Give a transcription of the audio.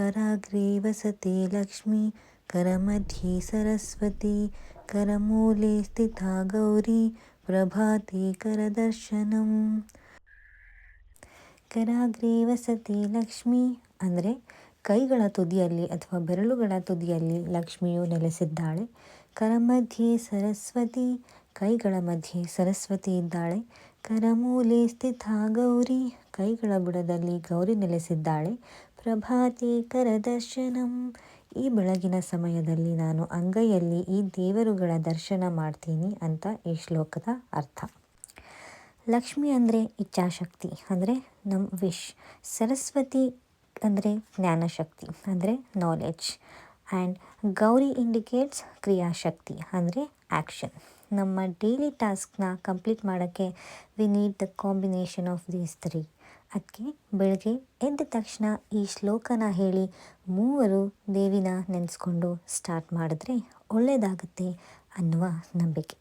ಲಕ್ಷ್ಮಿ ಲಕ್ಷ್ಮೀ, ಕರಮಧ್ಯೆ ಸರಸ್ವತಿ, ಕರಮೂಲೆ ಸ್ಥಿತಾ ಗೌರಿ, ಪ್ರಭಾತೆ ಕರದರ್ಶನಂ. ಕರಾಗ್ರೆ ವಸತೆ ಲಕ್ಷ್ಮಿ ಅಂದರೆ ಕೈಗಳ ತುದಿಯಲ್ಲಿ ಅಥವಾ ಬೆರಳುಗಳ ತುದಿಯಲ್ಲಿ ಲಕ್ಷ್ಮಿಯು ನೆಲೆಸಿದ್ದಾಳೆ. ಕರಮಧ್ಯೆ ಸರಸ್ವತಿ, ಕೈಗಳ ಮಧ್ಯೆ ಸರಸ್ವತಿ ಇದ್ದಾಳೆ. ಕರಮೂಲೆ ಸ್ಥಿತಾ ಗೌರಿ, ಕೈಗಳ ಬುಡದಲ್ಲಿ ಗೌರಿ ನೆಲೆಸಿದ್ದಾಳೆ. ಪ್ರಭಾತೆ ಕರದರ್ಶನಂ ಈ ಬೆಳಗಿನ ಸಮಯದಲ್ಲಿ ನಾನು ಅಂಗೈಯಲ್ಲಿ ಈ ದೇವರುಗಳ ದರ್ಶನ ಮಾಡ್ತೀನಿ ಅಂತ ಈ ಶ್ಲೋಕದ ಅರ್ಥ. ಲಕ್ಷ್ಮಿ ಅಂದರೆ ಇಚ್ಛಾಶಕ್ತಿ, ಅಂದರೆ ನಮ್ಮ ವಿಶ್ ಸರಸ್ವತಿ ಅಂದರೆ ಜ್ಞಾನಶಕ್ತಿ, ಅಂದರೆ ನಾಲೆಡ್ಜ್ ಆ್ಯಂಡ್ ಗೌರಿ ಇಂಡಿಕೇಟ್ಸ್ ಕ್ರಿಯಾಶಕ್ತಿ ಅಂದರೆ ಆ್ಯಕ್ಷನ್. ನಮ್ಮ ಡೈಲಿ ಟಾಸ್ಕ್ನ ಕಂಪ್ಲೀಟ್ ಮಾಡೋಕ್ಕೆ we need the combination of these three. ಅದಕ್ಕೆ ಬೆಳಗ್ಗೆ ಎದ್ದ ತಕ್ಷಣ ಈ ಶ್ಲೋಕನ ಹೇಳಿ ಮೂವರು ದೇವಿನ ನೆನೆಸ್ಕೊಂಡು ಸ್ಟಾರ್ಟ್ ಮಾಡಿದ್ರೆ ಒಳ್ಳೆಯದಾಗುತ್ತೆ ಅನ್ನುವ ನಂಬಿಕೆ.